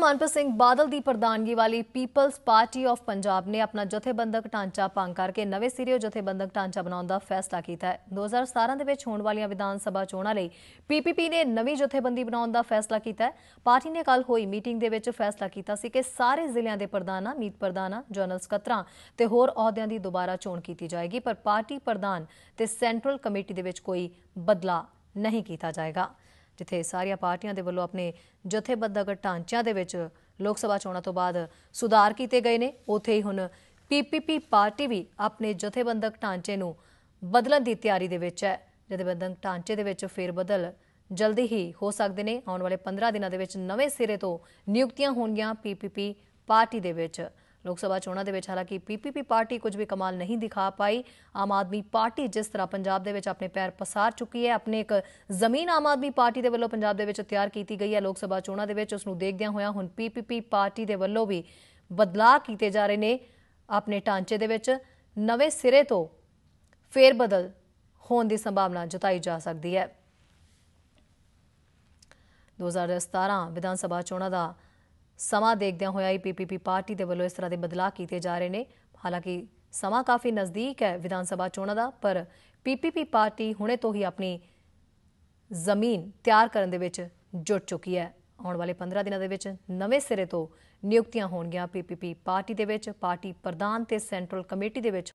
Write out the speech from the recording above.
ਮਨਪ੍ਰੀਤ ਸਿੰਘ ਬਾਦਲ ਦੀ ਪ੍ਰਧਾਨਗੀ ਵਾਲੀ people's party of Punjab ਨੇ ਆਪਣਾ ਜਥੇਬੰਦਕ ਢਾਂਚਾ ਭੰਗ ਕਰਕੇ ਨਵੇਂ ਸਿਰਿਓਂ ਜਥੇਬੰਦਕ ਢਾਂਚਾ ਬਣਾਉਣ ਦਾ ਫੈਸਲਾ ਕੀਤਾ ਹੈ। 2017 ਦੇ ਵਿੱਚ ਹੋਣ ਵਾਲੀਆਂ ਵਿਧਾਨ ਸਭਾ ਚੋਣਾਂ ਲਈ ਪੀਪੀਪੀ ਨੇ ਨਵੀਂ ਜਥੇਬੰਦੀ ਬਣਾਉਣ ਦਾ ਫੈਸਲਾ ਕੀਤਾ ਹੈ। ਪਾਰਟੀ ਨੇ ਕੱਲ ਹੋਈ ਮੀਟਿੰਗ ਦੇ ਵਿੱਚ ਫੈਸਲਾ ਕੀਤਾ ਸੀ ਕਿ ਸਾਰੇ ਜ਼ਿਲ੍ਹਿਆਂ ਦੇ ਪ੍ਰਧਾਨਾਂ, ਮੀਤ ਪ੍ਰਧਾਨਾਂ, ਜਨਰਲ ਸਕੱਤਰਾਂ ਤੇ ਹੋਰ ਅਹੁਦਿਆਂ ਦੀ ਦੁਬਾਰਾ ਚੋਣ ਕੀਤੀ ਜਾਏਗੀ, ਪਰ ਪਾਰਟੀ ਪ੍ਰਧਾਨ ਤੇ ਸੈਂਟਰਲ ਕਮੇਟੀ ਦੇ ਵਿੱਚ ਕੋਈ ਬਦਲਾਅ ਨਹੀਂ ਕੀਤਾ ਜਾਏਗਾ। ਜਿੱਥੇ ਸਾਰੀਆਂ ਪਾਰਟੀਆਂ ਦੇ ਵੱਲੋਂ ਆਪਣੇ ਜਥੇਬੰਦਕ ਢਾਂਚਿਆਂ ਦੇ ਵਿੱਚ ਲੋਕ ਸਭਾ ਚੋਣਾਂ ਤੋਂ ਬਾਅਦ ਸੁਧਾਰ ਕੀਤੇ ਗਏ ਨੇ, ਉੱਥੇ ਹੀ ਹੁਣ ਪੀਪੀਪੀ ਪਾਰਟੀ ਵੀ ਆਪਣੇ ਜਥੇਬੰਦਕ ਢਾਂਚੇ ਨੂੰ ਬਦਲਣ ਦੀ ਤਿਆਰੀ ਦੇ ਵਿੱਚ ਹੈ। ਜਥੇਬੰਦਕ ਢਾਂਚੇ ਦੇ ਵਿੱਚ ਫੇਰ ਬਦਲ ਜਲਦੀ ਹੀ ਹੋ ਸਕਦੇ ਨੇ। ਆਉਣ ਵਾਲੇ 15 ਦਿਨਾਂ ਦੇ ਵਿੱਚ ਨਵੇਂ ਸਿਰੇ ਤੋਂ ਨਿਯੁਕਤੀਆਂ ਹੋਣਗੀਆਂ ਪੀਪੀਪੀ ਪਾਰਟੀ ਦੇ ਵਿੱਚ। ਲੋਕ ਸਭਾ ਚੋਣਾਂ ਦੇ ਵਿੱਚ ਹਾਲਾਂਕਿ ਪੀਪੀਪੀ ਪਾਰਟੀ ਕੁਝ ਵੀ ਕਮਾਲ ਨਹੀਂ ਦਿਖਾ ਪਾਈ। ਆਮ ਆਦਮੀ ਪਾਰਟੀ ਜਿਸ ਤਰ੍ਹਾਂ ਪੰਜਾਬ ਦੇ ਵਿੱਚ ਆਪਣੇ ਪੈਰ ਪਸਾਰ ਚੁੱਕੀ ਹੈ, ਆਪਣੇ ਇੱਕ ਜ਼ਮੀਨ ਆਮ ਆਦਮੀ ਪਾਰਟੀ ਦੇ ਵੱਲੋਂ ਪੰਜਾਬ ਦੇ ਵਿੱਚ ਤਿਆਰ ਕੀਤੀ ਗਈ ਹੈ। ਲੋਕ ਸਭਾ ਚੋਣਾਂ ਦੇ ਵਿੱਚ ਉਸ ਨੂੰ ਦੇਖਦਿਆਂ ਹੋਇਆਂ ਹੁਣ ਪੀਪੀਪੀ ਪਾਰਟੀ ਦੇ ਵੱਲੋਂ ਵੀ ਬਦਲਾਅ ਕੀਤੇ ਜਾ ਰਹੇ ਨੇ ਆਪਣੇ ਢਾਂਚੇ ਦੇ ਵਿੱਚ। ਨਵੇਂ ਸਿਰੇ ਤੋਂ ਫੇਰ ਬਦਲ ਹੋਣ ਦੀ ਸੰਭਾਵਨਾ ਜਤਾਈ ਜਾ ਸਕਦੀ ਹੈ। 2017 ਵਿਧਾਨ ਸਭਾ ਚੋਣਾਂ ਦਾ ਸਮਾਂ ਦੇਖਦਿਆਂ ਹੋਇਆ ਹੀ ਪੀਪੀਪੀ ਪਾਰਟੀ ਦੇ ਵੱਲੋਂ ਇਸ ਤਰ੍ਹਾਂ ਦੇ ਬਦਲਾਅ ਕੀਤੇ ਜਾ ਰਹੇ ਨੇ। ਹਾਲਾਂਕਿ ਸਮਾਂ ਕਾਫੀ ਨਜ਼ਦੀਕ ਹੈ ਵਿਧਾਨ ਸਭਾ ਚੋਣਾਂ ਦਾ, ਪਰ ਪੀਪੀਪੀ ਪਾਰਟੀ ਹੁਣੇ ਤੋਂ ਹੀ ਆਪਣੀ ਜ਼ਮੀਨ ਤਿਆਰ ਕਰਨ ਦੇ ਵਿੱਚ ਜੁਟ ਚੁੱਕੀ ਹੈ। ਆਉਣ ਵਾਲੇ 15 ਦਿਨਾਂ ਦੇ ਵਿੱਚ ਨਵੇਂ ਸਿਰੇ ਤੋਂ ਨਿਯੁਕਤੀਆਂ ਹੋਣਗੀਆਂ ਪੀਪੀਪੀ ਪਾਰਟੀ ਦੇ ਵਿੱਚ। ਪਾਰਟੀ ਪ੍ਰਧਾਨ ਤੇ ਸੈਂਟਰਲ ਕਮੇਟੀ ਦੇ ਵਿੱਚ